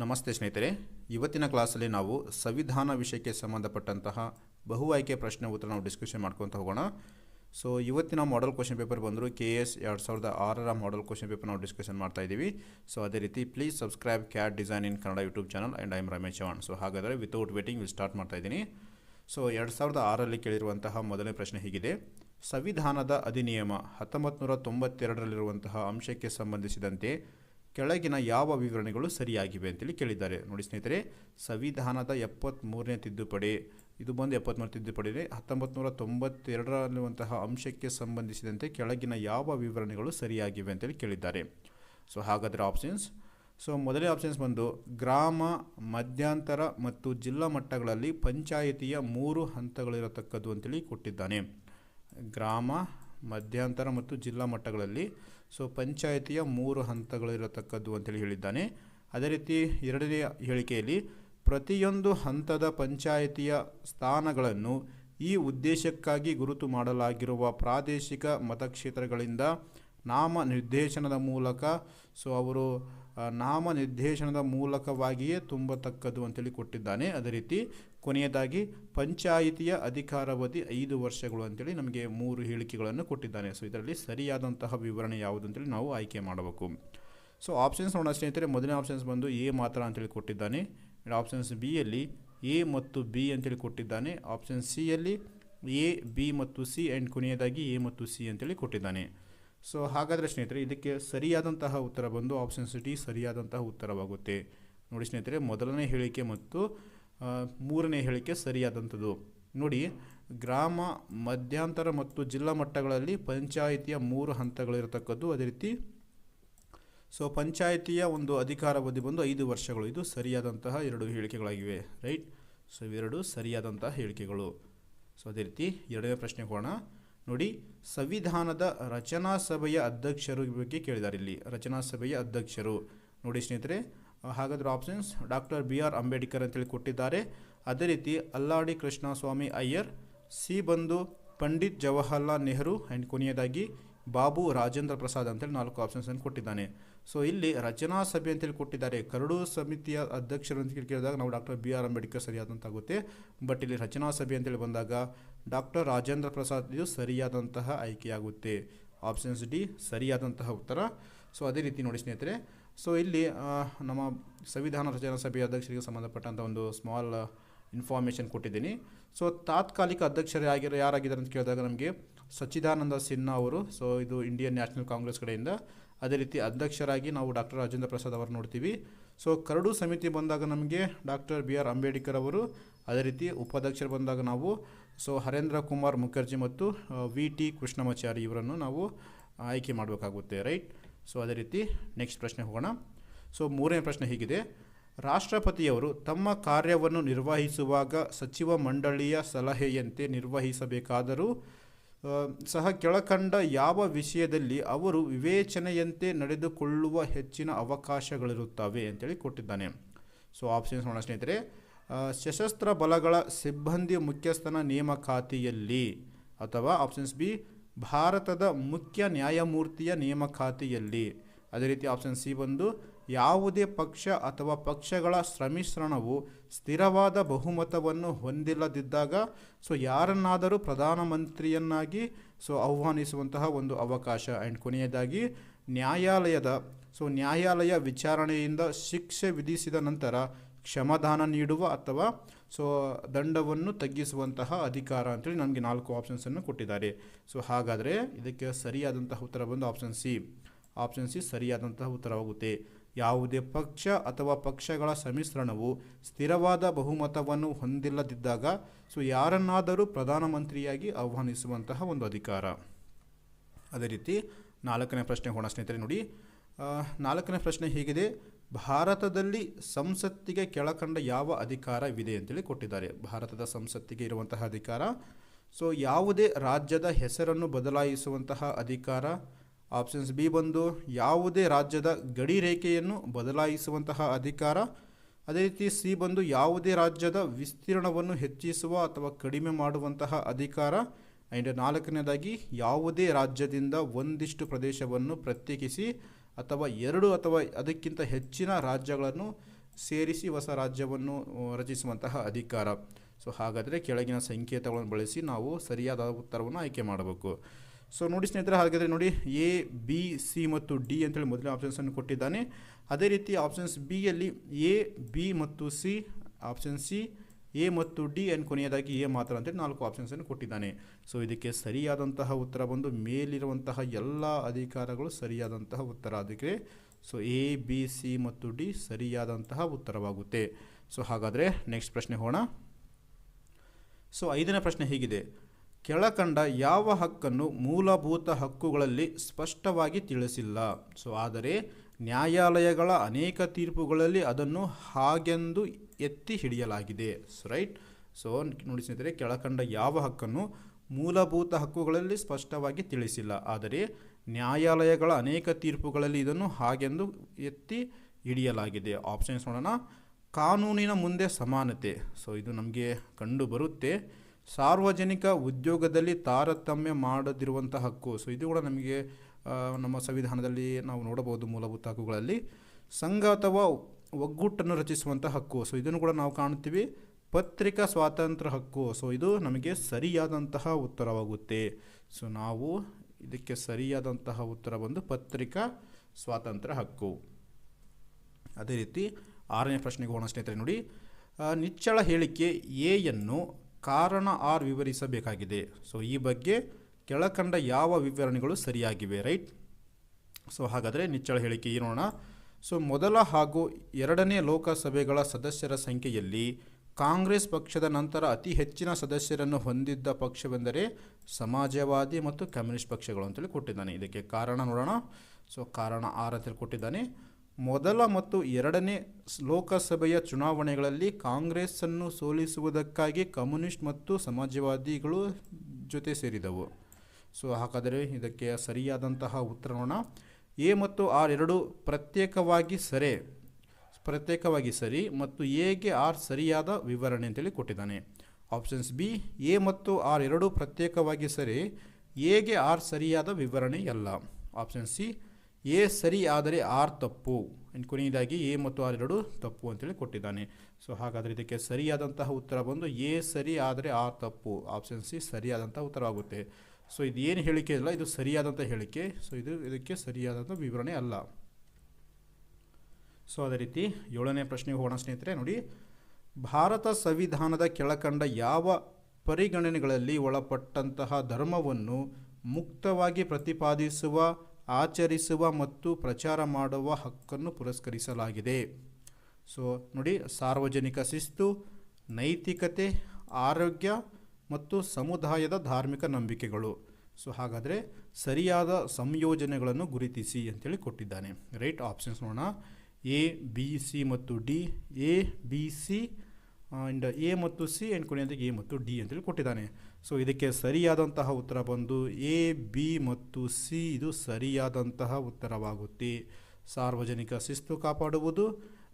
ನಮಸ್ತೆ ಸ್ನೇಹಿತರೆ, ಇವತ್ತಿನ ಕ್ಲಾಸಲ್ಲಿ ನಾವು ಸಂವಿಧಾನ ವಿಷಯಕ್ಕೆ ಸಂಬಂಧಪಟ್ಟಂತಹ ಬಹು ಆಯ್ಕೆ ಪ್ರಶ್ನೆ ಉತ್ತರ ನಾವು ಡಿಸ್ಕಷನ್ ಮಾಡ್ಕೊತ ಹೋಗೋಣ. ಸೊ ಇವತ್ತಿನ ಮಾಡಲ್ ಕ್ವಶನ್ ಪೇಪರ್ ಬಂದರು ಕೆ ಎಸ್ ಎರಡು ಸಾವಿರದ ಆರರ ಮಾಡಲ್ ಕ್ವಶನ್ ಪೇಪರ್ ನಾವು ಡಿಸ್ಕಷನ್ ಮಾಡ್ತಾ ಇದ್ದೀವಿ. ಸೊ ಅದೇ ರೀತಿ please subscribe CAD design in Kannada YouTube channel and I'm Ramesh Chavan so ಹಾಗಾದರೆ ವಿತೌಟ್ ವೇಟಿಂಗ್ ವಿಲ್ ಸ್ಟಾರ್ಟ್ ಮಾಡ್ತಾ ಇದ್ದೀನಿ. ಸೊ ಎರಡು ಸಾವಿರದ ಆರರಲ್ಲಿ ಕೇಳಿರುವಂತಹ ಮೊದಲನೇ ಪ್ರಶ್ನೆ ಹೀಗಿದೆ. ಸಂವಿಧಾನದ ಅಧಿನಿಯಮ ಹತ್ತೊಂಬತ್ತು ನೂರ ತೊಂಬತ್ತೆರಡರಲ್ಲಿರುವಂತಹ ಅಂಶಕ್ಕೆ ಸಂಬಂಧಿಸಿದಂತೆ ಕೆಳಗಿನ ಯಾವ ವಿವರಣೆಗಳು ಸರಿಯಾಗಿವೆ ಅಂತೇಳಿ ಕೇಳಿದ್ದಾರೆ. ನೋಡಿ ಸ್ನೇಹಿತರೆ, ಸಂವಿಧಾನದ ಎಪ್ಪತ್ತ್ಮೂರನೇ ತಿದ್ದುಪಡಿ. ಇದು ಬಂದು ಎಪ್ಪತ್ತ್ಮೂರು ತಿದ್ದುಪಡಿ ಹತ್ತೊಂಬತ್ತು ನೂರ ತೊಂಬತ್ತೆರಡರಲ್ಲಿರುವಂತಹ ಅಂಶಕ್ಕೆ ಸಂಬಂಧಿಸಿದಂತೆ ಕೆಳಗಿನ ಯಾವ ವಿವರಣೆಗಳು ಸರಿಯಾಗಿವೆ ಅಂತೇಳಿ ಕೇಳಿದ್ದಾರೆ. ಸೊ ಹಾಗಾದರೆ ಆಪ್ಷನ್ಸ್ ಸೊ ಮೊದಲೇ ಆಪ್ಷನ್ಸ್ ಬಂದು, ಗ್ರಾಮ, ಮಧ್ಯಂತರ ಮತ್ತು ಜಿಲ್ಲಾ ಮಟ್ಟಗಳಲ್ಲಿ ಪಂಚಾಯಿತಿಯ ಮೂರು ಹಂತಗಳಿರತಕ್ಕದ್ದು ಅಂತೇಳಿ ಕೊಟ್ಟಿದ್ದಾನೆ. ಗ್ರಾಮ, ಮಧ್ಯಂತರ ಮತ್ತು ಜಿಲ್ಲಾ ಮಟ್ಟಗಳಲ್ಲಿ ಸೊ ಪಂಚಾಯಿತಿಯ ಮೂರು ಹಂತಗಳಿರತಕ್ಕದ್ದು ಅಂತೇಳಿ ಹೇಳಿದ್ದಾನೆ. ಅದೇ ರೀತಿ ಎರಡನೇ ಹೇಳಿಕೆಯಲ್ಲಿ ಪ್ರತಿಯೊಂದು ಹಂತದ ಪಂಚಾಯಿತಿಯ ಸ್ಥಾನಗಳನ್ನು ಈ ಉದ್ದೇಶಕ್ಕಾಗಿ ಗುರುತು ಮಾಡಲಾಗಿರುವ ಪ್ರಾದೇಶಿಕ ಮತಕ್ಷೇತ್ರಗಳಿಂದ ನಾಮ ನಿರ್ದೇಶನದ ಮೂಲಕ ಸೊ ಅವರು ನಾಮ ನಿರ್ದೇಶನದ ಮೂಲಕವಾಗಿಯೇ ತುಂಬತಕ್ಕದ್ದು ಅಂತೇಳಿ ಕೊಟ್ಟಿದ್ದಾನೆ. ಅದೇ ರೀತಿ ಕೊನೆಯದಾಗಿ ಪಂಚಾಯಿತಿಯ ಅಧಿಕಾರಾವಧಿ ಐದು ವರ್ಷಗಳು ಅಂತೇಳಿ ನಮಗೆ ಮೂರು ಹೇಳಿಕೆಗಳನ್ನು ಕೊಟ್ಟಿದ್ದಾನೆ. ಸೊ ಇದರಲ್ಲಿ ಸರಿಯಾದಂತಹ ವಿವರಣೆ ಯಾವುದು ಅಂತೇಳಿ ನಾವು ಆಯ್ಕೆ ಮಾಡಬೇಕು. ಸೊ ಆಪ್ಷನ್ಸ್ ನೋಡೋಣ ಸ್ನೇಹಿತರೆ. ಮೊದಲನೇ ಆಪ್ಷನ್ಸ್ ಬಂದು ಎ ಮಾತ್ರ ಅಂತೇಳಿ ಕೊಟ್ಟಿದ್ದಾನೆ. ಆಪ್ಷನ್ಸ್ ಬಿಯಲ್ಲಿ ಎ ಮತ್ತು ಬಿ ಅಂತೇಳಿ ಕೊಟ್ಟಿದ್ದಾನೆ. ಆಪ್ಷನ್ ಸಿಯಲ್ಲಿ ಎ, ಬಿ ಮತ್ತು ಸಿ ಆ್ಯಂಡ್ ಕೊನೆಯದಾಗಿ ಎ ಮತ್ತು ಸಿ ಅಂತೇಳಿ ಕೊಟ್ಟಿದ್ದಾನೆ. ಸೊ ಹಾಗಾದರೆ ಸ್ನೇಹಿತರೆ, ಇದಕ್ಕೆ ಸರಿಯಾದಂತಹ ಉತ್ತರ ಬಂದು ಆಪ್ಷನ್ ಸಿಟಿ ಸರಿಯಾದಂತಹ ಉತ್ತರವಾಗುತ್ತೆ. ನೋಡಿ ಸ್ನೇಹಿತರೆ, ಮೊದಲನೇ ಹೇಳಿಕೆ ಮತ್ತು ಮೂರನೇ ಹೇಳಿಕೆ ಸರಿಯಾದಂಥದ್ದು. ನೋಡಿ, ಗ್ರಾಮ, ಮಧ್ಯಂತರ ಮತ್ತು ಜಿಲ್ಲಾ ಮಟ್ಟಗಳಲ್ಲಿ ಪಂಚಾಯಿತಿಯ ಮೂರು ಹಂತಗಳಿರತಕ್ಕದ್ದು ಅದೇ ರೀತಿ ಸೊ ಪಂಚಾಯಿತಿಯ ಒಂದು ಅಧಿಕಾರಾವಧಿ ಬಂದು ಐದು ವರ್ಷಗಳು. ಇದು ಸರಿಯಾದಂತಹ ಎರಡು ಹೇಳಿಕೆಗಳಾಗಿವೆ ರೈಟ್ ಸೊ ಇವೆರಡು ಸರಿಯಾದಂತಹ ಹೇಳಿಕೆಗಳು. ಸೊ ಅದೇ ರೀತಿ ಎರಡನೇ ಪ್ರಶ್ನೆ ಹೋಗೋಣ. ನೋಡಿ, ಸಂವಿಧಾನದ ರಚನಾ ಸಭೆಯ ಅಧ್ಯಕ್ಷರು ಬಗ್ಗೆ ಕೇಳಿದ್ದಾರೆ ಇಲ್ಲಿ. ರಚನಾ ಸಭೆಯ ಅಧ್ಯಕ್ಷರು. ನೋಡಿ ಸ್ನೇಹಿತರೆ ಹಾಗಾದರೆ options doctor B R Ambedkar ಅಂತೇಳಿ ಕೊಟ್ಟಿದ್ದಾರೆ. ಅದೇ ರೀತಿ ಅಲ್ಲಾಡಿ ಕೃಷ್ಣಸ್ವಾಮಿ ಅಯ್ಯರ್, ಸಿ ಬಂದು ಪಂಡಿತ್ ಜವಾಹರ್ಲಾಲ್ ನೆಹರು ಆ್ಯಂಡ್ ಕೊನೆಯದಾಗಿ ಬಾಬು ರಾಜೇಂದ್ರ ಪ್ರಸಾದ್ ಅಂತೇಳಿ ನಾಲ್ಕು ಆಪ್ಷನ್ಸನ್ನು ಕೊಟ್ಟಿದ್ದಾನೆ. ಸೊ ಇಲ್ಲಿ ರಚನಾ ಸಭೆ ಅಂತೇಳಿ ಕೊಟ್ಟಿದ್ದಾರೆ. ಕರಡು ಸಮಿತಿಯ ಅಧ್ಯಕ್ಷರು ಅಂತ ಕೇಳಿದಾಗ ನಾವು ಡಾಕ್ಟರ್ ಬಿ ಆರ್ ಅಂಬೇಡ್ಕರ್ ಸರಿಯಾದಂತಾಗುತ್ತೆ ಬಟ್ ಇಲ್ಲಿ ರಚನಾ ಸಭೆ ಅಂತೇಳಿ ಬಂದಾಗ ಡಾಕ್ಟರ್ ರಾಜೇಂದ್ರ ಪ್ರಸಾದ್ ಇದು ಸರಿಯಾದಂತಹ ಆಯ್ಕೆಯಾಗುತ್ತೆ. ಆಪ್ಷನ್ಸ್ ಡಿ ಸರಿಯಾದಂತಹ ಉತ್ತರ. ಸೊ ಅದೇ ರೀತಿ ನೋಡಿ ಸ್ನೇಹಿತರೆ. ಸೊ ಇಲ್ಲಿ ನಮ್ಮ ಸಂವಿಧಾನ ರಚನಾ ಸಭೆಯ ಅಧ್ಯಕ್ಷರಿಗೆ ಸಂಬಂಧಪಟ್ಟಂಥ ಒಂದು ಸ್ಮಾಲ್ ಇನ್ಫಾರ್ಮೇಷನ್ ಕೊಟ್ಟಿದ್ದೀನಿ. ಸೊ ತಾತ್ಕಾಲಿಕ ಅಧ್ಯಕ್ಷರು ಆಗಿರೋ ಯಾರಾಗಿದ್ದಾರೆ ಅಂತ ಕೇಳಿದಾಗ ನಮಗೆ ಸಚ್ಚಿದಾನಂದ ಸಿನ್ಹಾ ಅವರು ಸೊ ಇದು ಇಂಡಿಯನ್ ನ್ಯಾಷನಲ್ ಕಾಂಗ್ರೆಸ್ ಕಡೆಯಿಂದ ಅದೇ ರೀತಿ ಅಧ್ಯಕ್ಷರಾಗಿ ನಾವು ಡಾಕ್ಟರ್ ರಾಜೇಂದ್ರ ಪ್ರಸಾದ್ ಅವರು ನೋಡ್ತೀವಿ. ಸೊ ಕರಡು ಸಮಿತಿ ಬಂದಾಗ ನಮಗೆ ಡಾಕ್ಟರ್ ಬಿ ಆರ್ ಅಂಬೇಡ್ಕರ್ ಅವರು, ಅದೇ ರೀತಿ ಉಪಾಧ್ಯಕ್ಷರು ಬಂದಾಗ ನಾವು ಸೊ ಹರೇಂದ್ರ ಕುಮಾರ್ ಮುಖರ್ಜಿ ಮತ್ತು ವಿ ಟಿ ಕೃಷ್ಣಮಾಚಾರಿ ಇವರನ್ನು ನಾವು ಆಯ್ಕೆ ಮಾಡಬೇಕಾಗುತ್ತೆ ರೈಟ್ ಸೊ ಅದೇ ರೀತಿ ನೆಕ್ಸ್ಟ್ ಪ್ರಶ್ನೆ ಹೋಗೋಣ. ಸೊ ಮೂರನೇ ಪ್ರಶ್ನೆ ಹೀಗಿದೆ. ರಾಷ್ಟ್ರಪತಿಯವರು ತಮ್ಮ ಕಾರ್ಯವನ್ನು ನಿರ್ವಹಿಸುವಾಗ ಸಚಿವ ಮಂಡಳಿಯ ಸಲಹೆಯಂತೆ ನಿರ್ವಹಿಸಬೇಕಾದರೂ ಸಹ ಕೆಳಕಂಡ ಯಾವ ವಿಷಯದಲ್ಲಿ ಅವರು ವಿವೇಚನೆಯಂತೆ ನಡೆದುಕೊಳ್ಳುವ ಹೆಚ್ಚಿನ ಅವಕಾಶಗಳಿರುತ್ತವೆ ಅಂತೇಳಿ ಕೊಟ್ಟಿದ್ದಾನೆ. ಸೊ ಆಪ್ಷನ್ಸ್ ನೋಡೋಣ ಸ್ನೇಹಿತರೆ. ಸಶಸ್ತ್ರ ಬಲಗಳ ಸಿಬ್ಬಂದಿ ಮುಖ್ಯಸ್ಥನ ನೇಮಕಾತಿಯಲ್ಲಿ ಅಥವಾ ಆಪ್ಷನ್ಸ್ ಬಿ, ಭಾರತದ ಮುಖ್ಯ ನ್ಯಾಯಮೂರ್ತಿಯ ನೇಮಕಾತಿಯಲ್ಲಿ ಅದೇ ರೀತಿ ಆಪ್ಷನ್ ಸಿ ಬಂದು ಯಾವುದೇ ಪಕ್ಷ ಅಥವಾ ಪಕ್ಷಗಳ ಸಮ್ಮಿಶ್ರಣವು ಸ್ಥಿರವಾದ ಬಹುಮತವನ್ನು ಹೊಂದಿಲ್ಲದಿದ್ದಾಗ, ಸೊ ಯಾರನ್ನಾದರೂ ಪ್ರಧಾನಮಂತ್ರಿಯನ್ನಾಗಿ, ಸೊ ಆಹ್ವಾನಿಸುವಂತಹ ಒಂದು ಅವಕಾಶ. ಆ್ಯಂಡ್ ಕೊನೆಯದಾಗಿ, ನ್ಯಾಯಾಲಯದ, ಸೊ ನ್ಯಾಯಾಲಯ ವಿಚಾರಣೆಯಿಂದ ಶಿಕ್ಷೆ ವಿಧಿಸಿದ ನಂತರ ಕ್ಷಮಾದಾನ ನೀಡುವ ಅಥವಾ, ಸೊ ದಂಡವನ್ನು ತಗ್ಗಿಸುವಂತಹ ಅಧಿಕಾರ ಅಂತೇಳಿ ನಮಗೆ ನಾಲ್ಕು ಆಪ್ಷನ್ಸನ್ನು ಕೊಟ್ಟಿದ್ದಾರೆ. ಸೊ ಹಾಗಾದರೆ ಇದಕ್ಕೆ ಸರಿಯಾದಂತಹ ಉತ್ತರ ಬಂದು ಆಪ್ಷನ್ ಸಿ ಆಪ್ಷನ್ ಸಿ ಸರಿಯಾದಂತಹ ಉತ್ತರವಾಗುತ್ತೆ. ಯಾವುದೇ ಪಕ್ಷ ಅಥವಾ ಪಕ್ಷಗಳ ಸಮ್ಮಿಶ್ರಣವು ಸ್ಥಿರವಾದ ಬಹುಮತವನ್ನು ಹೊಂದಿಲ್ಲದಿದ್ದಾಗ, ಸೊ ಯಾರನ್ನಾದರೂ ಪ್ರಧಾನಮಂತ್ರಿಯಾಗಿ ಆಹ್ವಾನಿಸುವಂತಹ ಒಂದು ಅಧಿಕಾರ. ಅದೇ ರೀತಿ ನಾಲ್ಕನೇ ಪ್ರಶ್ನೆ ಹೋಣ ಸ್ನೇಹಿತರೆ, ನೋಡಿ. ನಾಲ್ಕನೇ ಪ್ರಶ್ನೆ ಹೀಗಿದೆ. ಭಾರತದಲ್ಲಿ ಸಂಸತ್ತಿಗೆ ಕೆಳಕಂಡ ಯಾವ ಅಧಿಕಾರವಿದೆ ಅಂತೇಳಿ ಕೊಟ್ಟಿದ್ದಾರೆ. ಭಾರತದ ಸಂಸತ್ತಿಗೆ ಇರುವಂತಹ ಅಧಿಕಾರ. ಸೊ ಯಾವುದೇ ರಾಜ್ಯದ ಹೆಸರನ್ನು ಬದಲಾಯಿಸುವಂತಹ ಅಧಿಕಾರ ಆಪ್ಷನ್ಸ್ ಬಿ ಬಂದು ಯಾವುದೇ ರಾಜ್ಯದ ಗಡಿ ರೇಖೆಯನ್ನು ಬದಲಾಯಿಸುವಂತಹ ಅಧಿಕಾರ. ಅದೇ ರೀತಿ ಸಿ ಬಂದು ಯಾವುದೇ ರಾಜ್ಯದ ವಿಸ್ತೀರ್ಣವನ್ನು ಹೆಚ್ಚಿಸುವ ಅಥವಾ ಕಡಿಮೆ ಮಾಡುವಂತಹ ಅಧಿಕಾರ. ಆ್ಯಂಡ್ ನಾಲ್ಕನೇದಾಗಿ ಯಾವುದೇ ರಾಜ್ಯದಿಂದ ಒಂದಿಷ್ಟು ಪ್ರದೇಶವನ್ನು ಪ್ರತ್ಯೇಕಿಸಿ ಅಥವಾ ಎರಡು ಅಥವಾ ಅದಕ್ಕಿಂತ ಹೆಚ್ಚಿನ ರಾಜ್ಯಗಳನ್ನು ಸೇರಿಸಿ ಹೊಸ ರಾಜ್ಯವನ್ನು ರಚಿಸುವಂತಹ ಅಧಿಕಾರ. ಸೊ ಹಾಗಾದರೆ ಕೆಳಗಿನ ಸಂಕೇತಗಳನ್ನು ಬಳಸಿ ನಾವು ಸರಿಯಾದ ಉತ್ತರವನ್ನು ಆಯ್ಕೆ ಮಾಡಬೇಕು. ಸೊ ನೋಡಿ ಸ್ನೇಹಿತರೆ, ಹಾಗಾದರೆ ನೋಡಿ ಎ ಬಿ ಸಿ ಮತ್ತು ಡಿ ಅಂತೇಳಿ ಮೊದಲನೇ ಆಪ್ಷನ್ಸನ್ನು ಕೊಟ್ಟಿದ್ದಾನೆ. ಅದೇ ರೀತಿ ಆಪ್ಷನ್ಸ್ ಬಿಯಲ್ಲಿ ಎ ಬಿ ಮತ್ತು ಸಿ ಆಪ್ಷನ್ ಸಿ ಎ ಮತ್ತು ಡಿ ಆ್ಯಂಡ್ ಕೊನೆಯದಾಗಿ ಎ ಮಾತ್ರ ಅಂತೇಳಿ ನಾಲ್ಕು ಆಪ್ಷನ್ಸನ್ನು ಕೊಟ್ಟಿದ್ದಾನೆ. ಸೊ ಇದಕ್ಕೆ ಸರಿಯಾದಂತಹ ಉತ್ತರ ಬಂದು ಮೇಲಿರುವಂತಹ ಎಲ್ಲ ಅಧಿಕಾರಗಳು ಸರಿಯಾದಂತಹ ಉತ್ತರ ಅದಕ್ಕೆ ಸೊ ಎ ಬಿ ಸಿ ಮತ್ತು ಡಿ ಸರಿಯಾದಂತಹ ಉತ್ತರವಾಗುತ್ತೆ. ಸೊ ಹಾಗಾದರೆ ನೆಕ್ಸ್ಟ್ ಪ್ರಶ್ನೆ ಹೋಗೋಣ. ಸೊ ಐದನೇ ಪ್ರಶ್ನೆ ಹೀಗಿದೆ. ಕೆಳಕಂಡ ಯಾವ ಹಕ್ಕನ್ನು ಮೂಲಭೂತ ಹಕ್ಕುಗಳಲ್ಲಿ ಸ್ಪಷ್ಟವಾಗಿ ತಿಳಿಸಿಲ್ಲ. ಸೊ ಆದರೆ ನ್ಯಾಯಾಲಯಗಳ ಅನೇಕ ತೀರ್ಪುಗಳಲ್ಲಿ ಅದನ್ನು ಹಾಗೆಂದು ಎತ್ತಿ ಹಿಡಿಯಲಾಗಿದೆ. ರೈಟ್ ಸೊ ನೋಡಿ ಸ್ನೇಹಿತರೆ, ಕೆಳಕಂಡ ಯಾವ ಹಕ್ಕನ್ನು ಮೂಲಭೂತ ಹಕ್ಕುಗಳಲ್ಲಿ ಸ್ಪಷ್ಟವಾಗಿ ತಿಳಿಸಿಲ್ಲ. ಆದರೆ ನ್ಯಾಯಾಲಯಗಳ ಅನೇಕ ತೀರ್ಪುಗಳಲ್ಲಿ ಇದನ್ನು ಹಾಗೆಂದು ಎತ್ತಿ ಹಿಡಿಯಲಾಗಿದೆ. ಆಪ್ಷನ್ಸ್ ನೋಡೋಣ. ಕಾನೂನಿನ ಮುಂದೆ ಸಮಾನತೆ. ಸೊ ಇದು ನಮಗೆ ಕಂಡು ಬರುತ್ತೆ. ಸಾರ್ವಜನಿಕ ಉದ್ಯೋಗದಲ್ಲಿ ತಾರತಮ್ಯ ಮಾಡದಿರುವಂಥ ಹಕ್ಕು. ಸೊ ಇದು ಕೂಡ ನಮಗೆ ನಮ್ಮ ಸಂವಿಧಾನದಲ್ಲಿ ನಾವು ನೋಡಬಹುದು ಮೂಲಭೂತ ಹಕ್ಕುಗಳಲ್ಲಿ. ಸಂಘ ಅಥವಾ ಒಗ್ಗೂಟನ್ನು ರಚಿಸುವಂಥ ಹಕ್ಕು. ಸೊ ಇದನ್ನು ಕೂಡ ನಾವು ಕಾಣುತ್ತೀವಿ. ಪತ್ರಿಕಾ ಸ್ವಾತಂತ್ರ್ಯ ಹಕ್ಕು. ಸೊ ಇದು ನಮಗೆ ಸರಿಯಾದಂತಹ ಉತ್ತರವಾಗುತ್ತೆ. ಸೊ ನಾವು ಇದಕ್ಕೆ ಸರಿಯಾದಂತಹ ಉತ್ತರ ಬಂದು ಪತ್ರಿಕಾ ಸ್ವಾತಂತ್ರ್ಯ ಹಕ್ಕು. ಅದೇ ರೀತಿ ಆರನೇ ಪ್ರಶ್ನೆಗೆ ಹೋಗೋಣ ಸ್ನೇಹಿತರೆ, ನೋಡಿ. ನಿಚ್ಚಳ ಹೇಳಿಕೆ ಎಯನ್ನು ಕಾರಣ ಆರ್ ವಿವರಿಸಬೇಕಾಗಿದೆ. ಸೊ ಈ ಬಗ್ಗೆ ಕೆಳಕಂಡ ಯಾವ ವಿವರಣೆಗಳು ಸರಿಯಾಗಿವೆ ರೈಟ್ ಸೊ ಹಾಗಾದರೆ ನಿಚ್ಚಳ ಹೇಳಿಕೆ ಏನೋಣ ಸೊ ಮೊದಲ ಹಾಗೂ ಎರಡನೇ ಲೋಕಸಭೆಗಳ ಸದಸ್ಯರ ಸಂಖ್ಯೆಯಲ್ಲಿ ಕಾಂಗ್ರೆಸ್ ಪಕ್ಷದ ನಂತರ ಅತಿ ಹೆಚ್ಚಿನ ಸದಸ್ಯರನ್ನು ಹೊಂದಿದ್ದ ಪಕ್ಷವೆಂದರೆ ಸಮಾಜವಾದಿ ಮತ್ತು ಕಮ್ಯುನಿಸ್ಟ್ ಪಕ್ಷಗಳು ಅಂತೇಳಿ ಕೊಟ್ಟಿದ್ದಾನೆ. ಇದಕ್ಕೆ ಕಾರಣ ನೋಡೋಣ. ಸೊ ಕಾರಣ ಆರ್ ಅಂತೇಳಿ ಕೊಟ್ಟಿದ್ದಾನೆ. ಮೊದಲ ಮತ್ತು ಎರಡನೇ ಲೋಕಸಭೆಯ ಚುನಾವಣೆಗಳಲ್ಲಿ ಕಾಂಗ್ರೆಸ್ಸನ್ನು ಸೋಲಿಸುವುದಕ್ಕಾಗಿ ಕಮ್ಯುನಿಸ್ಟ್ ಮತ್ತು ಸಮಾಜವಾದಿಗಳು ಜೊತೆ ಸೇರಿದವು. ಸೊ, ಹಾಗಾದರೆ ಇದಕ್ಕೆ ಸರಿಯಾದಂತಹ ಉತ್ತರ ನೋಡೋಣ ಎ ಮತ್ತು ಆರ್ ಎರಡು ಪ್ರತ್ಯೇಕವಾಗಿ ಸರಿ ಪ್ರತ್ಯೇಕವಾಗಿ ಸರಿ ಮತ್ತು ಎಗೆ ಆರ್ ಸರಿಯಾದ ವಿವರಣೆ ಅಂತೇಳಿ ಕೊಟ್ಟಿದ್ದಾನೆ. ಆಪ್ಷನ್ಸ್ ಬಿ, ಎ ಮತ್ತು ಆರ್ ಎರಡೂ ಪ್ರತ್ಯೇಕವಾಗಿ ಸರಿ, ಎಗೆ ಆರ್ ಸರಿಯಾದ ವಿವರಣೆ ಅಲ್ಲ. ಆಪ್ಷನ್ ಸಿ ಎ ಸರಿ ಆದರೆ ಆರ್ ತಪ್ಪು. ಇನ್ನು ಕೊನೆಯದಾಗಿ ಎ ಮತ್ತು ಆರ್ ಎರಡು ತಪ್ಪು ಅಂತೇಳಿ ಕೊಟ್ಟಿದ್ದಾನೆ. ಸೊ ಹಾಗಾದರೆ ಇದಕ್ಕೆ ಸರಿಯಾದಂತಹ ಉತ್ತರ ಬಂದು ಎ ಸರಿ ಆದರೆ ಆರ್ ತಪ್ಪು. ಆಪ್ಷನ್ ಸಿ ಸರಿಯಾದಂತಹ ಉತ್ತರವಾಗುತ್ತೆ. ಸೊ ಇದು ಏನು ಹೇಳಿಕೆ ಇಲ್ಲ, ಇದು ಸರಿಯಾದಂಥ ಹೇಳಿಕೆ. ಸೊ ಇದು ಇದಕ್ಕೆ ಸರಿಯಾದಂಥ ವಿವರಣೆ ಅಲ್ಲ. ಸೊ ಅದೇ ರೀತಿ ಏಳನೇ ಪ್ರಶ್ನೆಗೆ ಹೋಗೋಣ ಸ್ನೇಹಿತರೆ, ನೋಡಿ. ಭಾರತ ಸಂವಿಧಾನದ ಕೆಳಕಂಡ ಯಾವ ಪರಿಗಣನೆಗಳಲ್ಲಿ ಒಳಪಟ್ಟಂತಹ ಧರ್ಮವನ್ನು ಮುಕ್ತವಾಗಿ ಪ್ರತಿಪಾದಿಸುವ ಆಚರಿಸುವ ಮತ್ತು ಪ್ರಚಾರ ಮಾಡುವ ಹಕ್ಕನ್ನು ಪುರಸ್ಕರಿಸಲಾಗಿದೆ. ಸೊ ನೋಡಿ, ಸಾರ್ವಜನಿಕ ಶಿಸ್ತು, ನೈತಿಕತೆ, ಆರೋಗ್ಯ ಮತ್ತು ಸಮುದಾಯದ ಧಾರ್ಮಿಕ ನಂಬಿಕೆಗಳು. ಸೊ ಹಾಗಾದರೆ ಸರಿಯಾದ ಸಂಯೋಜನೆಗಳನ್ನು ಗುರುತಿಸಿ ಅಂತೇಳಿ ಕೊಟ್ಟಿದ್ದಾನೆ. ರೈಟ್ ಆಪ್ಷನ್ಸ್ ನೋಡೋಣ. ಎ ಬಿ ಸಿ ಮತ್ತು D A B C and A ಮತ್ತು ಸಿ ಆ್ಯಂಡ್ ಕೊನೆಯದಾಗಿ ಎ ಮತ್ತು ಡಿ ಅಂತೇಳಿ ಕೊಟ್ಟಿದ್ದಾನೆ. ಸೊ ಇದಕ್ಕೆ ಸರಿಯಾದಂತಹ ಉತ್ತರ ಬಂದು ಎ ಬಿ ಮತ್ತು ಸಿ ಇದು ಸರಿಯಾದಂತಹ ಉತ್ತರವಾಗುತ್ತೆ. ಸಾರ್ವಜನಿಕ ಶಿಸ್ತು ಕಾಪಾಡುವುದು,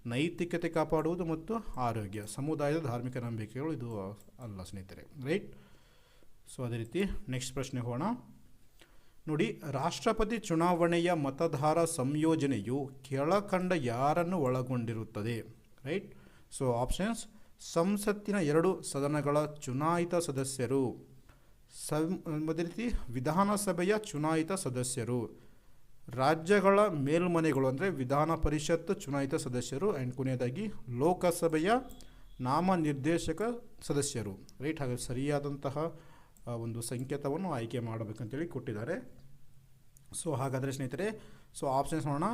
ನೈತಿಕತೆ ಕಾಪಾಡುವುದು ಮತ್ತು ಆರೋಗ್ಯ. ಸಮುದಾಯದ ಧಾರ್ಮಿಕ ನಂಬಿಕೆಗಳು ಇದು ಅಲ್ಲ ಸ್ನೇಹಿತರೆ. ರೈಟ್ ಸೊ ಅದೇ ರೀತಿ ನೆಕ್ಸ್ಟ್ ಪ್ರಶ್ನೆ ಹೋಗೋಣ. ನೋಡಿ, ರಾಷ್ಟ್ರಪತಿ ಚುನಾವಣೆಯ ಮತದಾರ ಸಂಯೋಜನೆಯು ಕೆಳಕಂಡ ಯಾರನ್ನು ಒಳಗೊಂಡಿರುತ್ತದೆ? ರೈಟ್ ಸೊ ಆಪ್ಷನ್ಸ್ ಸಂಸತ್ತಿನ ಎರಡು ಸದನಗಳ ಚುನಾಯಿತ ಸದಸ್ಯರು. ಸಂ ಅದೇ ರೀತಿ ವಿಧಾನಸಭೆಯ ಚುನಾಯಿತ ಸದಸ್ಯರು. ರಾಜ್ಯಗಳ ಮೇಲ್ಮನೆಗಳು ಅಂದರೆ ವಿಧಾನ ಪರಿಷತ್ ಚುನಾಯಿತ ಸದಸ್ಯರು ಆ್ಯಂಡ್ ಕೊನೆಯದಾಗಿ ಲೋಕಸಭೆಯ ನಾಮನಿರ್ದೇಶಕ ಸದಸ್ಯರು. ರೈಟ್ ಹಾಗೆ ಸರಿಯಾದಂತಹ ಒಂದು ಸಂಕೇತವನ್ನು ಆಯ್ಕೆ ಮಾಡಬೇಕಂತೇಳಿ ಕೊಟ್ಟಿದ್ದಾರೆ. ಸೊ, ಹಾಗಾದರೆ ಸ್ನೇಹಿತರೆ, ಸೊ ಆಪ್ಷನ್ಸ್ ನೋಡೋಣ.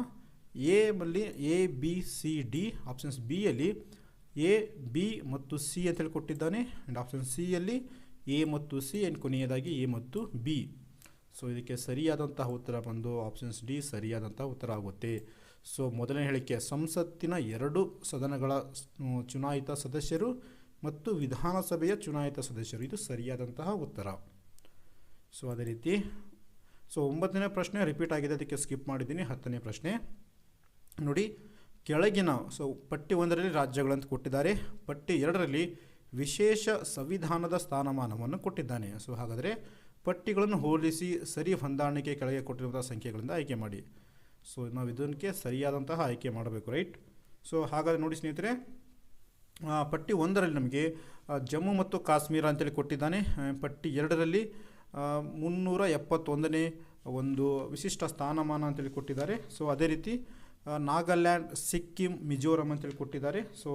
ಎ ಅಲ್ಲಿ A B C D options ಬಿಯಲ್ಲಿ A B ಮತ್ತು ಸಿ ಅಂತೇಳಿ ಕೊಟ್ಟಿದ್ದಾನೆ. ಆ್ಯಂಡ್ ಆಪ್ಷನ್ ಸಿಯಲ್ಲಿ ಎ ಮತ್ತು ಸಿ ಆ್ಯಂಡ್ ಕೊನೆಯದಾಗಿ ಎ ಮತ್ತು ಬಿ ಸೊ ಇದಕ್ಕೆ ಸರಿಯಾದಂತಹ ಉತ್ತರ ಬಂದು ಆಪ್ಷನ್ಸ್ ಡಿ ಸರಿಯಾದಂಥ ಉತ್ತರ ಆಗುತ್ತೆ. ಸೊ ಮೊದಲನೇ ಹೇಳಿಕೆ, ಸಂಸತ್ತಿನ ಎರಡು ಸದನಗಳ ಚುನಾಯಿತ ಸದಸ್ಯರು ಮತ್ತು ವಿಧಾನಸಭೆಯ ಚುನಾಯಿತ ಸದಸ್ಯರು. ಇದು ಸರಿಯಾದಂತಹ ಉತ್ತರ. ಸೊ ಅದೇ ರೀತಿ. ಸೊ ಒಂಬತ್ತನೇ ಪ್ರಶ್ನೆ ರಿಪೀಟ್ ಆಗಿದೆ. ಅದಕ್ಕೆ ಸ್ಕಿಪ್ ಮಾಡಿದ್ದೀನಿ. ಹತ್ತನೇ ಪ್ರಶ್ನೆ. ನೋಡಿ ಕೆಳಗಿನ ಸೊ ಪಟ್ಟಿ ಒಂದರಲ್ಲಿ ರಾಜ್ಯಗಳಂತ ಕೊಟ್ಟಿದ್ದಾರೆ. ಪಟ್ಟಿ ಎರಡರಲ್ಲಿ ವಿಶೇಷ ಸಂವಿಧಾನದ ಸ್ಥಾನಮಾನವನ್ನು ಕೊಟ್ಟಿದ್ದಾನೆ. ಸೊ ಹಾಗಾದರೆ ಪಟ್ಟಿಗಳನ್ನು ಹೋಲಿಸಿ ಸರಿ ಹೊಂದಾಣಿಕೆ ಕೆಳಗೆ ಕೊಟ್ಟಿರುವಂಥ ಸಂಖ್ಯೆಗಳಿಂದ ಆಯ್ಕೆ ಮಾಡಿ. ಸೊ ನಾವು ಇದಕ್ಕೆ ಸರಿಯಾದಂತಹ ಆಯ್ಕೆ ಮಾಡಬೇಕು ರೈಟ್ ಸೊ ಹಾಗಾದರೆ ನೋಡಿ ಸ್ನೇಹಿತರೆ ಪಟ್ಟಿ ಒಂದರಲ್ಲಿ ನಮಗೆ ಜಮ್ಮು ಮತ್ತು ಕಾಶ್ಮೀರ ಅಂತೇಳಿ ಕೊಟ್ಟಿದ್ದಾನೆ. ಪಟ್ಟಿ ಎರಡರಲ್ಲಿ ಮುನ್ನೂರ ಎಪ್ಪತ್ತೊಂದನೇ ಒಂದು ವಿಶಿಷ್ಟ ಸ್ಥಾನಮಾನ ಅಂತೇಳಿ ಕೊಟ್ಟಿದ್ದಾರೆ. ಸೊ ಅದೇ ರೀತಿ ನಾಗಾಲ್ಯಾಂಡ್, ಸಿಕ್ಕಿಂ, ಮಿಜೋರಂ ಅಂತೇಳಿ ಕೊಟ್ಟಿದ್ದಾರೆ. ಸೊ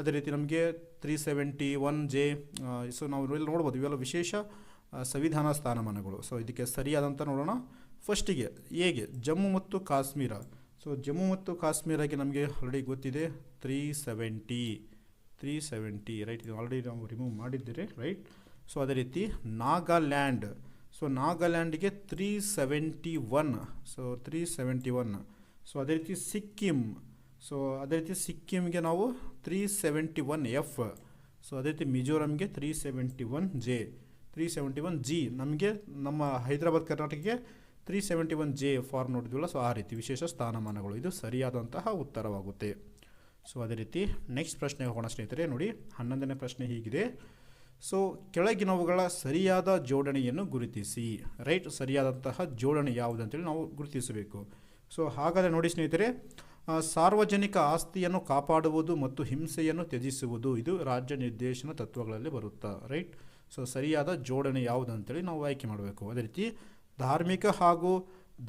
ಅದೇ ರೀತಿ ನಮಗೆ three seventy one J so ನಾವು ಇಲ್ಲಿ ನೋಡ್ಬೋದು. ಇವೆಲ್ಲ ವಿಶೇಷ ಸಂವಿಧಾನ ಸ್ಥಾನಮಾನಗಳು. ಸೊ ಇದಕ್ಕೆ ಸರಿಯಾದಂಥ ನೋಡೋಣ. ಫಸ್ಟಿಗೆ ಹೇಗೆ? ಜಮ್ಮು ಮತ್ತು ಕಾಶ್ಮೀರ. ಸೊ ಜಮ್ಮು ಮತ್ತು ಕಾಶ್ಮೀರಕ್ಕೆ ನಮಗೆ ಆಲ್ರೆಡಿ ಗೊತ್ತಿದೆ. Three seventy three seventy right ಇದು ಆಲ್ರೆಡಿ ನಾವು ರಿಮೂವ್ ಮಾಡಿದ್ದೀರಿ ರೈಟ್ ಸೊ ಅದೇ ರೀತಿ Nagaland. So ನಾಗಾಲ್ಯಾಂಡ್ಗೆ three seventy one so three seventy one so ಅದೇ ರೀತಿ ಸಿಕ್ಕಿಂ ಸೊ ಅದೇ ರೀತಿ ಸಿಕ್ಕಿಂಗೆ ನಾವು three seventy one F so ಅದೇ ರೀತಿ ಮಿಜೋರಾಮ್ಗೆ three seventy one J three seventy one G ನಮಗೆ ನಮ್ಮ ಹೈದರಾಬಾದ್ ಕರ್ನಾಟಕಕ್ಕೆ three seventy one J form ನೋಡಿದ್ವಲ್ಲ so ಆ ರೀತಿ ವಿಶೇಷ ಸ್ಥಾನಮಾನಗಳು. ಇದು ಸರಿಯಾದಂತಹ ಉತ್ತರವಾಗುತ್ತೆ. ಸೊ ಅದೇ ರೀತಿ ನೆಕ್ಸ್ಟ್ ಪ್ರಶ್ನೆಗೆ ಹೋಗೋಣ ಸ್ನೇಹಿತರೆ, ನೋಡಿ ಹನ್ನೊಂದನೇ ಪ್ರಶ್ನೆ ಹೀಗಿದೆ. ಸೊ ಕೆಳಗಿನವುಗಳ ಸರಿಯಾದ ಜೋಡಣೆಯನ್ನು ಗುರುತಿಸಿ. ರೈಟ್ ಸರಿಯಾದಂತಹ ಜೋಡಣೆ ಯಾವುದಂತೇಳಿ ನಾವು ಗುರುತಿಸಬೇಕು. ಸೊ ಹಾಗಾದರೆ ನೋಡಿ ಸ್ನೇಹಿತರೆ ಸಾರ್ವಜನಿಕ ಆಸ್ತಿಯನ್ನು ಕಾಪಾಡುವುದು ಮತ್ತು ಹಿಂಸೆಯನ್ನು ತ್ಯಜಿಸುವುದು ಇದು ರಾಜ್ಯ ನಿರ್ದೇಶನ ತತ್ವಗಳಲ್ಲಿ ಬರುತ್ತಾ ರೈಟ್ ಸೊ ಸರಿಯಾದ ಜೋಡಣೆ ಯಾವುದು ಅಂತೇಳಿ ನಾವು ಆಯ್ಕೆ ಮಾಡಬೇಕು. ಅದೇ ರೀತಿ ಧಾರ್ಮಿಕ ಹಾಗೂ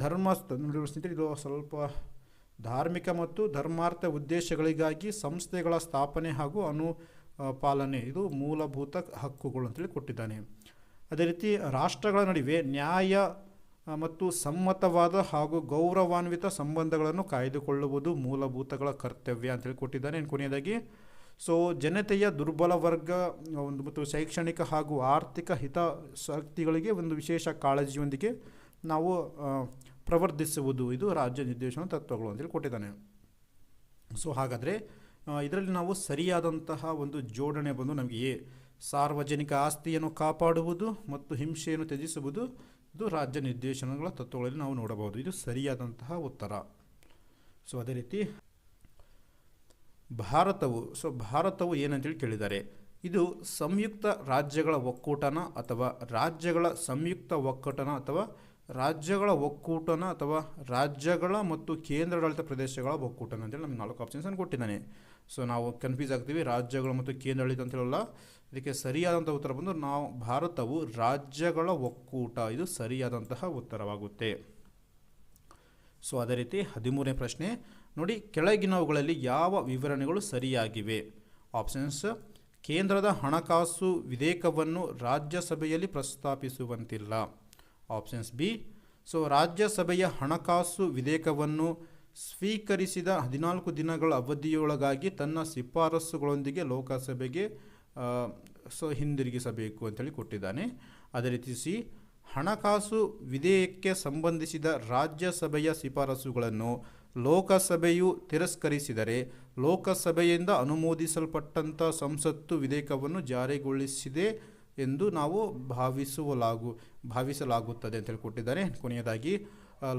ಧರ್ಮ ಸ್ನೇಹಿತರೆ, ಇದು ಸ್ವಲ್ಪ ಧಾರ್ಮಿಕ ಮತ್ತು ಧರ್ಮಾರ್ಥ ಉದ್ದೇಶಗಳಿಗಾಗಿ ಸಂಸ್ಥೆಗಳ ಸ್ಥಾಪನೆ ಹಾಗೂ ಅನು ಪಾಲನೆ ಇದು ಮೂಲಭೂತ ಹಕ್ಕುಗಳು ಅಂತೇಳಿ ಕೊಟ್ಟಿದ್ದಾನೆ. ಅದೇ ರೀತಿ ರಾಷ್ಟ್ರಗಳ ನಡುವೆ ನ್ಯಾಯ ಮತ್ತು ಸಮ್ಮತವಾದ ಹಾಗೂ ಗೌರವಾನ್ವಿತ ಸಂಬಂಧಗಳನ್ನು ಕಾಯ್ದುಕೊಳ್ಳುವುದು ಮೂಲಭೂತಗಳ ಕರ್ತವ್ಯ ಅಂತೇಳಿ ಕೊಟ್ಟಿದ್ದಾನೆ ಕೊನೆಯದಾಗಿ ಸೊ ಜನತೆಯ ದುರ್ಬಲ ವರ್ಗ, ಒಂದು ಮತ್ತು ಶೈಕ್ಷಣಿಕ ಹಾಗೂ ಆರ್ಥಿಕ ಹಿತಾಸಕ್ತಿಗಳಿಗೆ ಒಂದು ವಿಶೇಷ ಕಾಳಜಿಯೊಂದಿಗೆ ನಾವು ಪ್ರವರ್ತಿಸುವುದು ಇದು ರಾಜ್ಯ ನಿರ್ದೇಶನ ತತ್ವಗಳು ಅಂತೇಳಿ ಕೊಟ್ಟಿದ್ದಾನೆ. ಸೊ ಹಾಗಾದರೆ ಇದರಲ್ಲಿ ನಾವು ಸರಿಯಾದಂತಹ ಒಂದು ಜೋಡಣೆ ಬಂದು ನಮಗೆ ಸಾರ್ವಜನಿಕ ಆಸ್ತಿಯನ್ನು ಕಾಪಾಡುವುದು ಮತ್ತು ಹಿಂಸೆಯನ್ನು ತ್ಯಜಿಸುವುದು ಇದು ರಾಜ್ಯ ನಿರ್ದೇಶನಗಳ ತತ್ವಗಳಲ್ಲಿ ನಾವು ನೋಡಬಹುದು. ಇದು ಸರಿಯಾದಂತಹ ಉತ್ತರ. ಸೊ ಅದೇ ರೀತಿ ಭಾರತವು ಸೊ ಭಾರತವು ಏನಂತೇಳಿ ಕೇಳಿದ್ದಾರೆ ಇದು ಸಂಯುಕ್ತ ರಾಜ್ಯಗಳ ಒಕ್ಕೂಟನ ಅಥವಾ ರಾಜ್ಯಗಳ ಸಂಯುಕ್ತ ಒಕ್ಕೂಟನ ಅಥವಾ ರಾಜ್ಯಗಳ ಒಕ್ಕೂಟನ ಅಥವಾ ರಾಜ್ಯಗಳ ಮತ್ತು ಕೇಂದ್ರಾಡಳಿತ ಪ್ರದೇಶಗಳ ಒಕ್ಕೂಟನ ಅಂತೇಳಿ ನಮ್ಗೆ ನಾಲ್ಕು ಆಪ್ಷನ್ಸನ್ನು ಕೊಟ್ಟಿದ್ದಾನೆ. ಸೊ ನಾವು ಕನ್ಫ್ಯೂಸ್ ಆಗ್ತೀವಿ. ರಾಜ್ಯಗಳು ಮತ್ತು ಕೇಂದ್ರಾಡಳಿತ ಅಂತ ಹೇಳಲ್ಲ ಇದಕ್ಕೆ ಸರಿಯಾದಂಥ ಉತ್ತರ ಬಂದು ನಾವು ಭಾರತವು ರಾಜ್ಯಗಳ ಒಕ್ಕೂಟ. ಇದು ಸರಿಯಾದಂತಹ ಉತ್ತರವಾಗುತ್ತೆ. ಸೊ ಅದೇ ರೀತಿ ಹದಿಮೂರನೇ ಪ್ರಶ್ನೆ, ನೋಡಿ ಕೆಳಗಿನವುಗಳಲ್ಲಿ ಯಾವ ವಿವರಣೆಗಳು ಸರಿಯಾಗಿವೆ? ಆಪ್ಷನ್ಸ್ ಕೇಂದ್ರದ ಹಣಕಾಸು ವಿಧೇಯಕವನ್ನು ರಾಜ್ಯಸಭೆಯಲ್ಲಿ ಪ್ರಸ್ತಾಪಿಸುವಂತಿಲ್ಲ. ಆಪ್ಷನ್ಸ್ ಬಿ ಸೊ ರಾಜ್ಯಸಭೆಯ ಹಣಕಾಸು ವಿಧೇಯಕವನ್ನು ಸ್ವೀಕರಿಸಿದ ಹದಿನಾಲ್ಕು ದಿನಗಳ ಅವಧಿಯೊಳಗಾಗಿ ತನ್ನ ಶಿಫಾರಸುಗಳೊಂದಿಗೆ ಲೋಕಸಭೆಗೆ ಸೊ ಹಿಂದಿರುಗಿಸಬೇಕು ಅಂತೇಳಿ ಕೊಟ್ಟಿದ್ದಾನೆ. ಅದೇ ರೀತಿ ಸಿ, ಹಣಕಾಸು ವಿಧೇಯಕ್ಕೆ ಸಂಬಂಧಿಸಿದ ರಾಜ್ಯಸಭೆಯ ಶಿಫಾರಸುಗಳನ್ನು ಲೋಕಸಭೆಯು ತಿರಸ್ಕರಿಸಿದರೆ ಲೋಕಸಭೆಯಿಂದ ಅನುಮೋದಿಸಲ್ಪಟ್ಟಂಥ ಸಂಸತ್ತು ವಿಧೇಯಕವನ್ನು ಜಾರಿಗೊಳಿಸಿದೆ ಎಂದು ನಾವು ಭಾವಿಸುವಲಾಗು, ಭಾವಿಸಲಾಗುತ್ತದೆ ಅಂತೇಳಿ ಕೊಟ್ಟಿದ್ದಾರೆ ಕೊನೆಯದಾಗಿ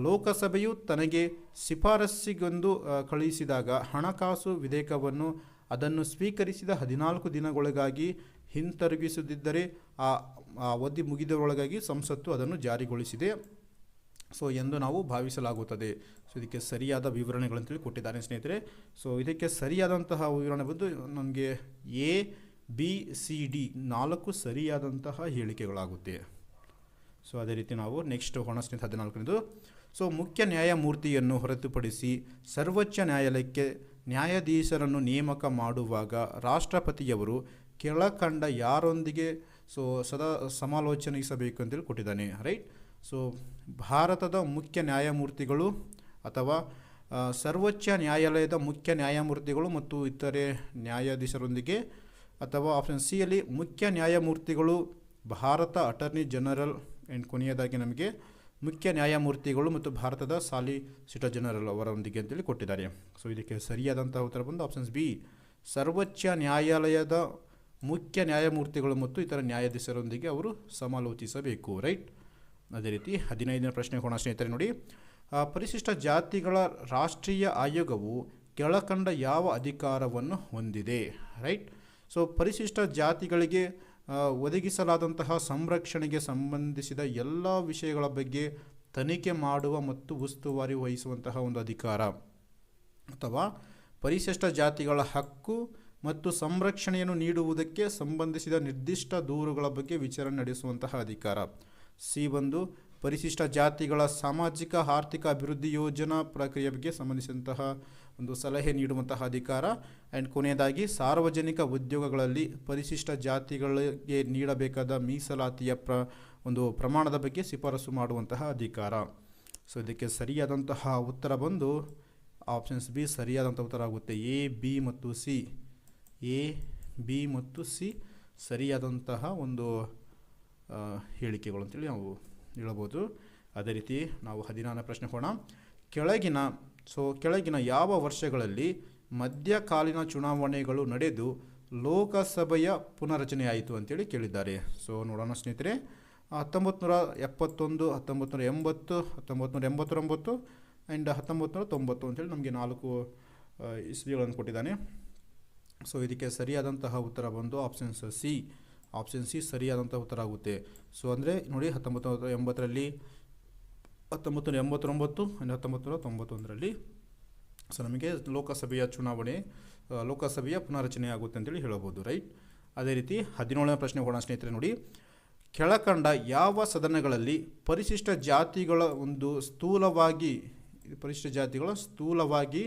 ಲೋಕಸಭೆಯು ತನಗೆ ಶಿಫಾರಸ್ಸಿಗೊಂದು ಕಳುಹಿಸಿದಾಗ ಹಣಕಾಸು ವಿಧೇಯಕವನ್ನು ಅದನ್ನು ಸ್ವೀಕರಿಸಿದ ಹದಿನಾಲ್ಕು ದಿನಗಳಿಗಾಗಿ ಹಿಂತಿರುಗಿಸದಿದ್ದರೆ ಆ ಅವಧಿ ಮುಗಿದರೊಳಗಾಗಿ ಸಂಸತ್ತು ಅದನ್ನು ಜಾರಿಗೊಳಿಸಿದೆ. ಸೊ, ಎಂದು ನಾವು ಭಾವಿಸಲಾಗುತ್ತದೆ. ಸೊ, ಇದಕ್ಕೆ ಸರಿಯಾದ ವಿವರಣೆಗಳಂತೇಳಿ ಕೊಟ್ಟಿದ್ದಾರೆ ಸ್ನೇಹಿತರೆ. ಸೊ, ಇದಕ್ಕೆ ಸರಿಯಾದಂತಹ ವಿವರಣೆ ಬಂದು ನಮಗೆ ಎ, ಬಿ, ಸಿ, ಡಿ ನಾಲ್ಕು ಸರಿಯಾದಂತಹ ಹೇಳಿಕೆಗಳಾಗುತ್ತೆ. ಸೊ, ಅದೇ ರೀತಿ ನಾವು ನೆಕ್ಸ್ಟ್ ಹೋಣ ಸ್ನೇಹಿತ ಹದಿನಾಲ್ಕನೇದು. ಸೊ, ಮುಖ್ಯ ನ್ಯಾಯಮೂರ್ತಿಯನ್ನು ಹೊರತುಪಡಿಸಿ ಸರ್ವೋಚ್ಚ ನ್ಯಾಯಾಲಯಕ್ಕೆ ನ್ಯಾಯಾಧೀಶರನ್ನು ನೇಮಕ ಮಾಡುವಾಗ ರಾಷ್ಟ್ರಪತಿಯವರು ಕೆಳಕಂಡ ಯಾರೊಂದಿಗೆ ಸೊ ಸದಾ ಸಮಾಲೋಚನಿಸಬೇಕು ಅಂತೇಳಿ ಕೊಟ್ಟಿದ್ದಾನೆ ರೈಟ್ ಸೊ ಭಾರತದ ಮುಖ್ಯ ನ್ಯಾಯಮೂರ್ತಿಗಳು ಅಥವಾ ಸರ್ವೋಚ್ಚ ನ್ಯಾಯಾಲಯದ ಮುಖ್ಯ ನ್ಯಾಯಮೂರ್ತಿಗಳು ಮತ್ತು ಇತರೆ ನ್ಯಾಯಾಧೀಶರೊಂದಿಗೆ ಅಥವಾ ಆಪ್ಷನ್ ಸಿ ಅಲ್ಲಿ ಮುಖ್ಯ ನ್ಯಾಯಮೂರ್ತಿಗಳು ಭಾರತ ಅಟರ್ನಿ ಜನರಲ್ ಆ್ಯಂಡ್ ಕೊನೆಯದಾಗಿ ನಮಗೆ ಮುಖ್ಯ ನ್ಯಾಯಮೂರ್ತಿಗಳು ಮತ್ತು ಭಾರತದ ಸಾಲಿಸಿಟರ್ ಜನರಲ್ ಅವರೊಂದಿಗೆ ಅಂತೇಳಿ ಕೊಟ್ಟಿದ್ದಾರೆ. ಸೊ ಇದಕ್ಕೆ ಸರಿಯಾದಂಥ ಉತ್ತರ ಬಂದು ಆಪ್ಷನ್ಸ್ ಬಿ ಸರ್ವೋಚ್ಚ ನ್ಯಾಯಾಲಯದ ಮುಖ್ಯ ನ್ಯಾಯಮೂರ್ತಿಗಳು ಮತ್ತು ಇತರ ನ್ಯಾಯಾಧೀಶರೊಂದಿಗೆ ಅವರು ಸಮಾಲೋಚಿಸಬೇಕು ರೈಟ್ ಅದೇ ರೀತಿ ಹದಿನೈದನೇ ಪ್ರಶ್ನೆ ಕೋಣ ಸ್ನೇಹಿತರೆ ನೋಡಿ. ಪರಿಶಿಷ್ಟ ಜಾತಿಗಳ ರಾಷ್ಟ್ರೀಯ ಆಯೋಗವು ಕೆಳಕಂಡ ಯಾವ ಅಧಿಕಾರವನ್ನು ಹೊಂದಿದೆ ರೈಟ್ ಸೊ ಪರಿಶಿಷ್ಟ ಜಾತಿಗಳಿಗೆ ಒದಗಿಸಲಾದಂತಹ ಸಂರಕ್ಷಣೆಗೆ ಸಂಬಂಧಿಸಿದ ಎಲ್ಲ ವಿಷಯಗಳ ಬಗ್ಗೆ ತನಿಖೆ ಮಾಡುವ ಮತ್ತು ಉಸ್ತುವಾರಿ ವಹಿಸುವಂತಹ ಒಂದು ಅಧಿಕಾರ ಅಥವಾ ಪರಿಶಿಷ್ಟ ಜಾತಿಗಳ ಹಕ್ಕು ಮತ್ತು ಸಂರಕ್ಷಣೆಯನ್ನು ನೀಡುವುದಕ್ಕೆ ಸಂಬಂಧಿಸಿದ ನಿರ್ದಿಷ್ಟ ದೂರುಗಳ ಬಗ್ಗೆ ವಿಚಾರಣೆ ನಡೆಸುವಂತಹ ಅಧಿಕಾರ. ಸಿ ಒಂದು, ಪರಿಶಿಷ್ಟ ಜಾತಿಗಳ ಸಾಮಾಜಿಕ, ಆರ್ಥಿಕ ಅಭಿವೃದ್ಧಿ ಯೋಜನಾ ಪ್ರಕ್ರಿಯೆ ಬಗ್ಗೆ ಸಂಬಂಧಿಸಿದಂತಹ ಒಂದು ಸಲಹೆ ನೀಡುವಂತಹ ಅಧಿಕಾರ. ಆ್ಯಂಡ್ ಕೊನೆಯದಾಗಿ ಸಾರ್ವಜನಿಕ ಉದ್ಯೋಗಗಳಲ್ಲಿ ಪರಿಶಿಷ್ಟ ಜಾತಿಗಳಿಗೆ ನೀಡಬೇಕಾದ ಮೀಸಲಾತಿಯ ಪ್ರ, ಒಂದು ಪ್ರಮಾಣದ ಬಗ್ಗೆ ಶಿಫಾರಸು ಮಾಡುವಂತಹ ಅಧಿಕಾರ. ಸೊ ಇದಕ್ಕೆ ಸರಿಯಾದಂತಹ ಉತ್ತರ ಬಂದು ಆಪ್ಷನ್ಸ್ ಬಿ ಸರಿಯಾದಂಥ ಉತ್ತರ ಆಗುತ್ತೆ. ಎ ಬಿ ಮತ್ತು ಸಿ ಎ ಬಿ ಮತ್ತು ಸಿ ಸರಿಯಾದಂತಹ ಒಂದು ಹೇಳಿಕೆಗಳು ಅಂತೇಳಿ ನಾವು ಹೇಳ್ಬೋದು ಅದೇ ರೀತಿ ನಾವು ಹದಿನಾರನೇ ಪ್ರಶ್ನೆ ಹೋಗೋಣ ಕೆಳಗಿನ ಸೊ ಕೆಳಗಿನ ಯಾವ ವರ್ಷಗಳಲ್ಲಿ ಮಧ್ಯಕಾಲೀನ ಚುನಾವಣೆಗಳು ನಡೆದು ಲೋಕಸಭೆಯ ಪುನರಚನೆಯಾಯಿತು ಅಂತೇಳಿ ಕೇಳಿದ್ದಾರೆ. ಸೊ ನೋಡೋಣ ಸ್ನೇಹಿತರೆ ಹತ್ತೊಂಬತ್ತು ನೂರ ಎಪ್ಪತ್ತೊಂದು ಹತ್ತೊಂಬತ್ತು ನೂರ ಎಂಬತ್ತು ಹತ್ತೊಂಬತ್ತು ನೂರ ಎಂಬತ್ತೊಂಬತ್ತು ಆ್ಯಂಡ್ ಹತ್ತೊಂಬತ್ತು ನೂರ ತೊಂಬತ್ತು ಅಂತೇಳಿ ನಮಗೆ ನಾಲ್ಕು ಇಸ್ವಿಗಳನ್ನು ಕೊಟ್ಟಿದ್ದಾನೆ. ಸೊ ಇದಕ್ಕೆ ಸರಿಯಾದಂತಹ ಉತ್ತರ ಬಂದು ಆಪ್ಷನ್ಸ್ ಸಿ ಆಪ್ಷನ್ ಸಿ ಸರಿಯಾದಂಥ ಉತ್ತರ ಆಗುತ್ತೆ. ಸೊ ಅಂದರೆ ನೋಡಿ ಹತ್ತೊಂಬತ್ತು ನೂರ ಎಂಬತ್ತರಲ್ಲಿ ಹತ್ತೊಂಬತ್ತು ನೂರ ಎಂಬತ್ತೊಂಬತ್ತು ಹತ್ತೊಂಬತ್ತು ನೂರ ತೊಂಬತ್ತೊಂದರಲ್ಲಿ ಸೊ ನಮಗೆ ಲೋಕಸಭೆಯ ಚುನಾವಣೆ ಲೋಕಸಭೆಯ ಪುನರಚನೆ ಆಗುತ್ತೆ ಅಂತೇಳಿ ಹೇಳಬಹುದು, ರೈಟ್? ಅದೇ ರೀತಿ ಹದಿನೇಳನೇ ಪ್ರಶ್ನೆ ಹೋಗೋಣ ಸ್ನೇಹಿತರೆ ನೋಡಿ. ಕೆಳಕಂಡ ಯಾವ ಸದನಗಳಲ್ಲಿ ಪರಿಶಿಷ್ಟ ಜಾತಿಗಳ ಒಂದು ಸ್ಥೂಲವಾಗಿ, ಪರಿಶಿಷ್ಟ ಜಾತಿಗಳ ಸ್ಥೂಲವಾಗಿ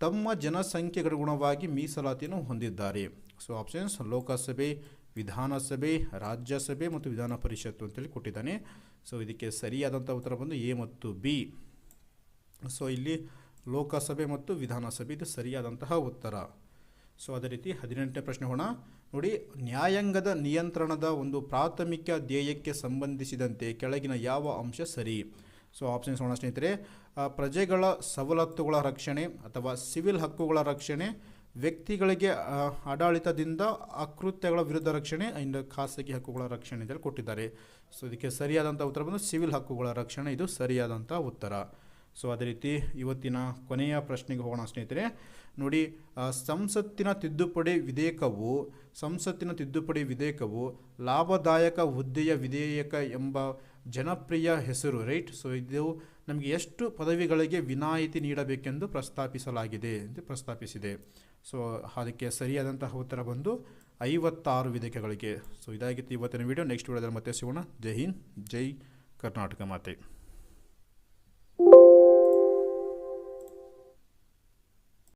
ತಮ್ಮ ಜನಸಂಖ್ಯೆಗನುಗುಣವಾಗಿ ಮೀಸಲಾತಿಯನ್ನು ಹೊಂದಿದ್ದಾರೆ. ಸೊ ಆಪ್ಷನ್ಸ್ ಲೋಕಸಭೆ, ವಿಧಾನಸಭೆ, ರಾಜ್ಯಸಭೆ ಮತ್ತು ವಿಧಾನ ಪರಿಷತ್ತು ಅಂತೇಳಿ ಕೊಟ್ಟಿದ್ದಾನೆ. ಸೊ ಇದಕ್ಕೆ ಸರಿಯಾದಂಥ ಉತ್ತರ ಬಂದು ಎ ಮತ್ತು ಬಿ. ಸೊ ಇಲ್ಲಿ ಲೋಕಸಭೆ ಮತ್ತು ವಿಧಾನಸಭೆ ಇದು ಸರಿಯಾದಂತಹ ಉತ್ತರ. ಸೊ ಅದೇ ರೀತಿ ಹದಿನೆಂಟನೇ ಪ್ರಶ್ನೆ ಹೋಣ ನೋಡಿ, ನ್ಯಾಯಾಂಗದ ನಿಯಂತ್ರಣದ ಒಂದು ಪ್ರಾಥಮಿಕ ಧ್ಯೇಯಕ್ಕೆ ಸಂಬಂಧಿಸಿದಂತೆ ಕೆಳಗಿನ ಯಾವ ಅಂಶ ಸರಿ? ಸೊ ಆಪ್ಷನ್ಸ್ ನೋಡೋಣ ಸ್ನೇಹಿತರೆ. ಪ್ರಜೆಗಳ ಸವಲತ್ತುಗಳ ರಕ್ಷಣೆ ಅಥವಾ ಸಿವಿಲ್ ಹಕ್ಕುಗಳ ರಕ್ಷಣೆ ವ್ಯಕ್ತಿಗಳಿಗೆ ಆಡಳಿತದಿಂದ ಅಕೃತ್ಯಗಳ ವಿರುದ್ಧ ರಕ್ಷಣೆ, ಇನ್ನು ಖಾಸಗಿ ಹಕ್ಕುಗಳ ರಕ್ಷಣೆ ಅಂತೇಳಿ ಕೊಟ್ಟಿದ್ದಾರೆ. ಸೊ ಇದಕ್ಕೆ ಸರಿಯಾದಂಥ ಉತ್ತರ ಬಂದು ಸಿವಿಲ್ ಹಕ್ಕುಗಳ ರಕ್ಷಣೆ, ಇದು ಸರಿಯಾದಂಥ ಉತ್ತರ. ಸೊ ಅದೇ ರೀತಿ ಇವತ್ತಿನ ಕೊನೆಯ ಪ್ರಶ್ನೆಗೆ ಹೋಗೋಣ ಸ್ನೇಹಿತರೆ. ನೋಡಿ ಸಂಸತ್ತಿನ ತಿದ್ದುಪಡಿ ವಿಧೇಯಕವು, ಸಂಸತ್ತಿನ ತಿದ್ದುಪಡಿ ವಿಧೇಯಕವು ಲಾಭದಾಯಕ ಹುದ್ದೆಯ ವಿಧೇಯಕ ಎಂಬ ಜನಪ್ರಿಯ ಹೆಸರು ರೈಟ್ ಸೊ ಇದು ನಮಗೆ ಎಷ್ಟು ಪದವಿಗಳಿಗೆ ವಿನಾಯಿತಿ ನೀಡಬೇಕೆಂದು ಪ್ರಸ್ತಾಪಿಸಲಾಗಿದೆ ಅಂತ ಪ್ರಸ್ತಾಪಿಸಿದೆ. ಸೊ ಅದಕ್ಕೆ ಸರಿಯಾದಂತಹ ಉತ್ತರ ಬಂದು ಐವತ್ತಾರು ವಿಧೇಯಕಗಳಿಗೆ ಸೊ ಇದಾಗಿತ್ತು ಇವತ್ತಿನ ವಿಡಿಯೋ ನೆಕ್ಸ್ಟ್ ವಿಡಿಯೋದಲ್ಲಿ ಮತ್ತೆ ಸಿಗೋಣ. ಜೈ ಹಿಂದ್, ಜೈ ಕರ್ನಾಟಕ ಮಾತೆ.